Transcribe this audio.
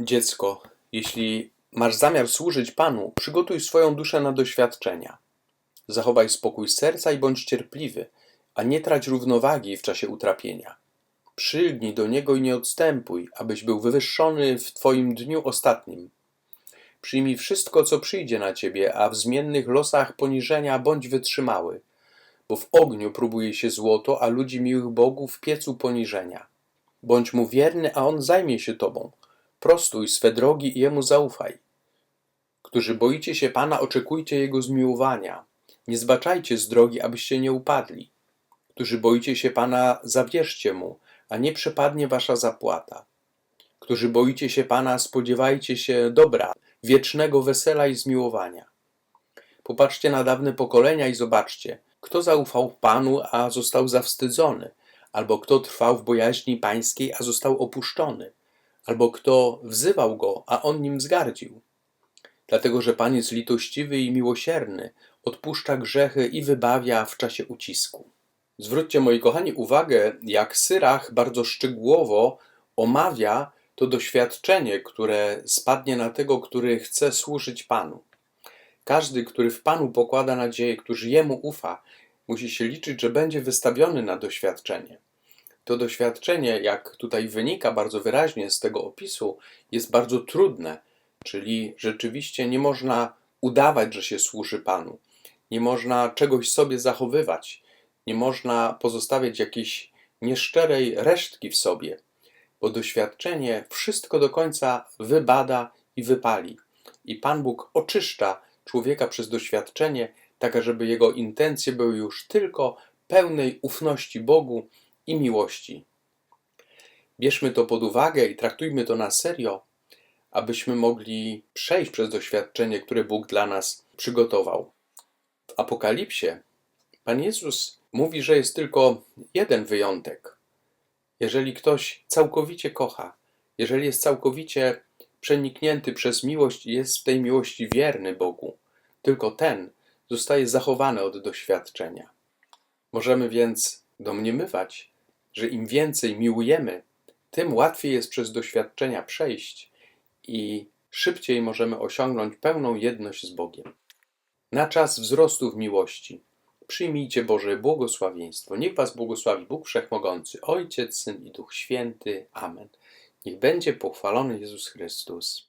Dziecko, jeśli masz zamiar służyć Panu, przygotuj swoją duszę na doświadczenia. Zachowaj spokój serca i bądź cierpliwy, a nie trać równowagi w czasie utrapienia. Przylgnij do Niego i nie odstępuj, abyś był wywyższony w Twoim dniu ostatnim. Przyjmij wszystko, co przyjdzie na Ciebie, a w zmiennych losach poniżenia bądź wytrzymały, bo w ogniu próbuje się złoto, a ludzi miłych Bogu w piecu poniżenia. Bądź mu wierny, a on zajmie się Tobą. Prostuj swe drogi i Jemu zaufaj. Którzy boicie się Pana, oczekujcie Jego zmiłowania. Nie zbaczajcie z drogi, abyście nie upadli. Którzy boicie się Pana, zawierzcie Mu, a nie przepadnie wasza zapłata. Którzy boicie się Pana, spodziewajcie się dobra, wiecznego wesela i zmiłowania. Popatrzcie na dawne pokolenia i zobaczcie, kto zaufał Panu, a został zawstydzony, albo kto trwał w bojaźni pańskiej, a został opuszczony, albo kto wzywał go, a on nim zgardził. Dlatego, że Pan jest litościwy i miłosierny, odpuszcza grzechy i wybawia w czasie ucisku. Zwróćcie, moi kochani, uwagę, jak Syrach bardzo szczegółowo omawia to doświadczenie, które spadnie na tego, który chce służyć Panu. Każdy, który w Panu pokłada nadzieję, który Jemu ufa, musi się liczyć, że będzie wystawiony na doświadczenie. To doświadczenie, jak tutaj wynika bardzo wyraźnie z tego opisu, jest bardzo trudne, czyli rzeczywiście nie można udawać, że się służy Panu. Nie można czegoś sobie zachowywać. Nie można pozostawiać jakiejś nieszczerej resztki w sobie, bo doświadczenie wszystko do końca wybada i wypali. I Pan Bóg oczyszcza człowieka przez doświadczenie, tak żeby jego intencje były już tylko pełnej ufności Bogu i miłości. Bierzmy to pod uwagę i traktujmy to na serio, abyśmy mogli przejść przez doświadczenie, które Bóg dla nas przygotował. W Apokalipsie Pan Jezus mówi, że jest tylko jeden wyjątek. Jeżeli ktoś całkowicie kocha, jeżeli jest całkowicie przeniknięty przez miłość i jest w tej miłości wierny Bogu, tylko ten zostaje zachowany od doświadczenia. Możemy więc domniemywać, że im więcej miłujemy, tym łatwiej jest przez doświadczenia przejść i szybciej możemy osiągnąć pełną jedność z Bogiem. Na czas wzrostu w miłości przyjmijcie Boże błogosławieństwo. Niech Was błogosławi Bóg Wszechmogący, Ojciec, Syn i Duch Święty. Amen. Niech będzie pochwalony Jezus Chrystus.